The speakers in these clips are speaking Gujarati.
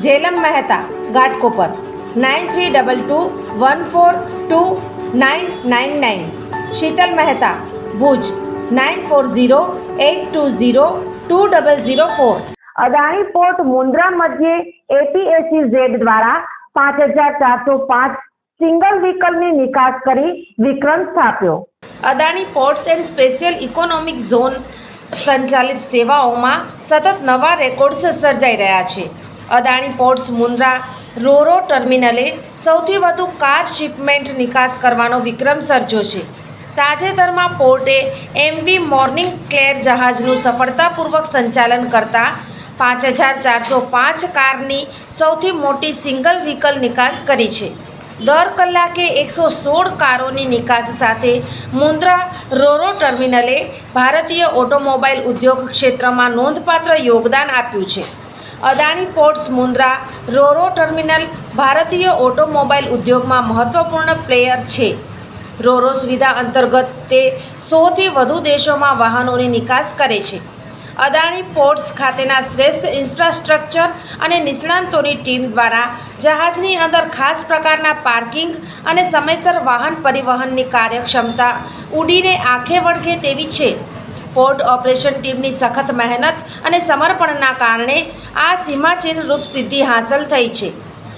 Jelam Mehta Ghatkopar nine three double two one four two nine nine nine. Sheetal Mehta Bhuj. Nine four zero eight two zero two double zero four. Adani port Mundra મધ્યે એપીએસસી ઝેડ દ્વારા પાંચ હજાર ચારસો પાંચ સિંગલ વ્હીકલની નિકાસ કરી વિક્રમ સ્થાપ્યો. Adani ports and special economic zone સંચાલિત સેવાઓમાં સતત નવા રેકોર્ડ્સ સર્જાઈ રહ્યા છે. અદાણી પોર્ટ્સ મુન્દ્રા રોરો ટર્મિનલે સૌથી વધુ કાર શિપમેન્ટ નિકાસ કરવાનો વિક્રમ સર્જ્યો છે. તાજેતરમાં પોર્ટે એમવી મોર્નિંગ ક્લેર જહાજનું સફળતાપૂર્વક સંચાલન કરતા પાંચ હજાર ચારસો પાંચ કારની સૌથી મોટી સિંગલ વ્હીકલ નિકાસ કરી છે. દર કલાકે એકસો સોળ કારોની નિકાસ સાથે મુન્દ્રા રોરો ટર્મિનલે ભારતીય ઓટોમોબાઈલ ઉદ્યોગ ક્ષેત્રમાં નોંધપાત્ર યોગદાન આપ્યું છે. Adani ports Mundra roro terminal ભારતીય ઓટોમોબાઈલ ઉદ્યોગમાં મહત્વપૂર્ણ પ્લેયર છે. રોરો સુવિધા અંતર્ગત તે સોથી વધુ દેશોમાં વાહનોની નિકાસ કરે છે. અદાણી પોર્ટ્સ ખાતેના શ્રેષ્ઠ ઇન્ફ્રાસ્ટ્રક્ચર અને નિષ્ણાંતોની ટીમ દ્વારા જહાજની અંદર ખાસ પ્રકારના પાર્કિંગ અને સમયસર વાહન પરિવહનની કાર્યક્ષમતા ઉડીને આંખે વળગે તેવી છે. પોર્ટ ઓપરેશન ટીમની સખત મહેનત અને સમર્પણના કારણે આ સીમાચિહ્ન રૂપ સિદ્ધિ હાંસલ થઈ છે.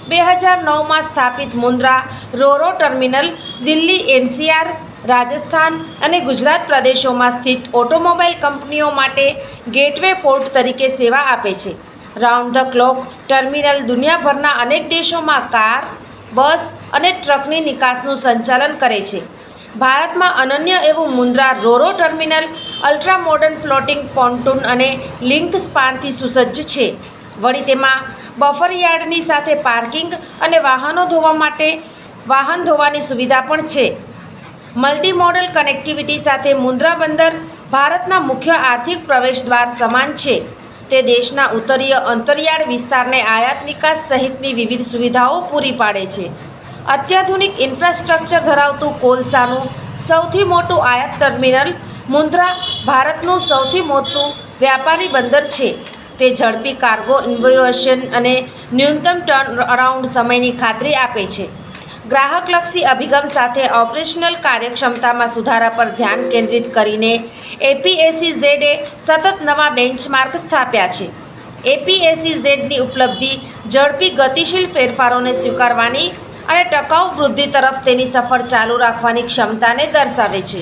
બે હજાર નવમાં સ્થાપિત Mundra roro terminal Delhi NCR, Rajasthan અને ગુજરાત પ્રદેશોમાં સ્થિત ઓટોમોબાઈલ કંપનીઓ માટે ગેટવે પોર્ટ તરીકે સેવા આપે છે. રાઉન્ડ ધ ક્લોક ટર્મિનલ દુનિયાભરના અનેક દેશોમાં કાર, બસ અને ટ્રકની નિકાસનું સંચાલન કરે છે. ભારતમાં અનન્ય એવું Mundra roro terminal ultra modern floating pontoon અને લિંક સ્પાનથી સુસજ્જ છે. વળી તેમાં બફર યાર્ડની સાથે પાર્કિંગ અને વાહનો ધોવા માટે વાહન ધોવાની સુવિધા પણ છે. મલ્ટી મોડલ કનેક્ટિવિટી સાથે મુન્દ્રા બંદર ભારતના મુખ્ય આર્થિક પ્રવેશદ્વાર સમાન છે. તે દેશના ઉત્તરીય અંતરિયાળ વિસ્તારને આયાત નિકાસ સહિતની વિવિધ સુવિધાઓ પૂરી પાડે છે. અત્યાધુનિક ઇન્ફ્રાસ્ટ્રક્ચર ધરાવતું કોલસાનું સૌથી મોટું આયાત ટર્મિનલ મુન્દ્રા ભારતનું સૌથી મોટું વ્યાપારી બંદર છે. તે ઝડપી કાર્ગો ઇન્વોવેશન અને ન્યૂનતમ ટર્ન અરાઉન્ડ સમયની ખાતરી આપે છે. ગ્રાહકલક્ષી અભિગમ સાથે ઓપરેશનલ કાર્યક્ષમતામાં સુધારા પર ધ્યાન કેન્દ્રિત કરીને એપીએસી ઝેડે સતત નવા બેન્ચમાર્ક સ્થાપ્યા છે. એપીએસી ઝેડની ઉપલબ્ધિ ઝડપી ગતિશીલ ફેરફારોને સ્વીકારવાની અને ટકાઉ વૃદ્ધિ તરફ તેની સફર ચાલુ રાખવાની ક્ષમતાને દર્શાવે છે.